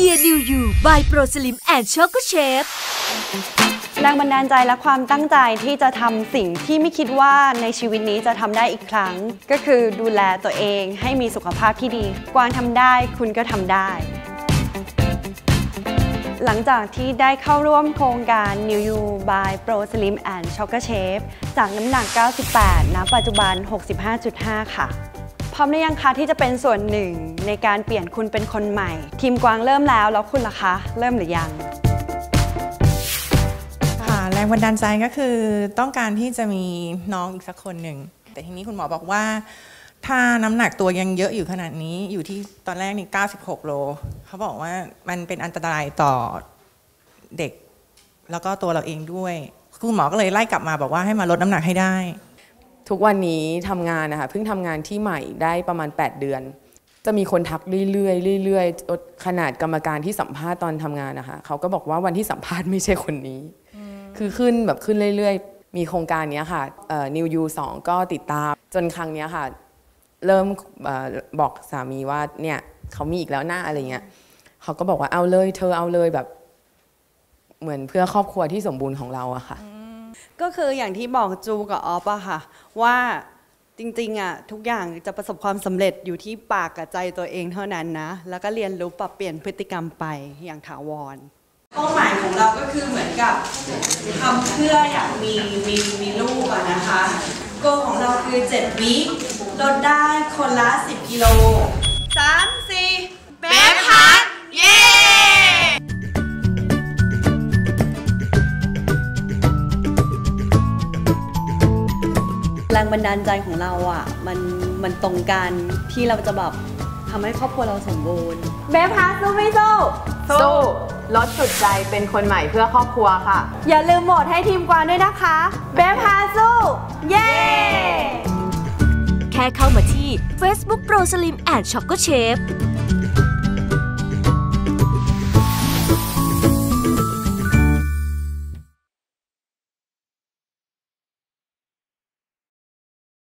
Year New You by Pro Slim and Choco Chef แรงบันดาลใจและความตั้งใจที่จะทำสิ่งที่ไม่คิดว่าในชีวิตนี้จะทำได้อีกครั้ง ก็คือดูแลตัวเองให้มีสุขภาพที่ดี กวางทำได้คุณก็ทำได้ หลังจากที่ได้เข้าร่วมโครงการ New You by Pro Slim and Choco Chef จากน้ำหนัก 98ณปัจจุบัน 65.5 ค่ะ พร้อมหรือยังคะที่จะเป็นส่วนหนึ่งในการเปลี่ยนคุณเป็นคนใหม่ ทีมกวางเริ่มแล้วแล้วคุณล่ะคะ เริ่มหรือยังค่ะแรงบันดาลใจก็คือต้องการที่จะมีน้องอีกสักคนหนึ่ง แต่ทีนี้คุณหมอบอกว่า ถ้าน้ำหนักตัวยังเยอะอยู่ขนาดนี้อยู่ที่ตอนแรกนี่96 โล เขาบอกว่ามันเป็นอันตรายต่อเด็ก แล้วก็ตัวเราเองด้วย คุณหมอก็เลยไล่กลับมาบอกว่าให้มาลดน้ำหนักให้ได้ ทุกวันนี้ทำงานนะคะเพิ่งทำงานที่ใหม่ได้ประมาณ 8 เดือน จะมีคนทักเรื่อยๆเรื่อยๆขนาดกรรมการที่สัมภาษณ์ตอนทำงานนะคะเขาก็บอกว่าวันที่สัมภาษณ์ไม่ใช่คนนี้ คือขึ้นแบบขึ้นเรื่อยๆ มีโครงการเนี้ยค่ะนิวยูสองก็ติดตาม จนครั้งเนี้ยค่ะ เริ่มเออบอกสามีว่าเนี่ยเขามีอีกแล้วหน้าอะไรเงี้ยเขาก็บอกว่าเอาเลย เธอเอาเลยแบบ เหมือนเพื่อครอบครัวที่สมบูรณ์ของเราอะค่ะ ก็คืออย่างที่บอกจูกับออฟอะค่ะ ว่าจริงๆอะทุกอย่างจะประสบความสำเร็จอยู่ที่ปากกับใจตัวเองเท่านั้นนะ แล้วก็เรียนรู้ปรับเปลี่ยนพฤติกรรมไปอย่างถาวรเป้าหมายของเราก็คือเหมือนกับทำเพื่ออยากมีมีมีลูกอะนะคะโกของเราคือ 7 วิลดได้คนละ 10 กิโล3 รงบันดาลใจของเราอะมันมันตรงกันที่เราจะแบบทำให้ครอบครัวเราสมบูรณ์เบฟคะสู้ไม่สู้สู้ลดสุดใจเป็นคนใหม่เพื่อครอบครัวค่ะ อย่าลืมโหวตให้ทีมกวางด้วยนะคะเบฟพาสู้ เย้ แค่เข้ามาที่ Facebook Pro Slim and Choco Chef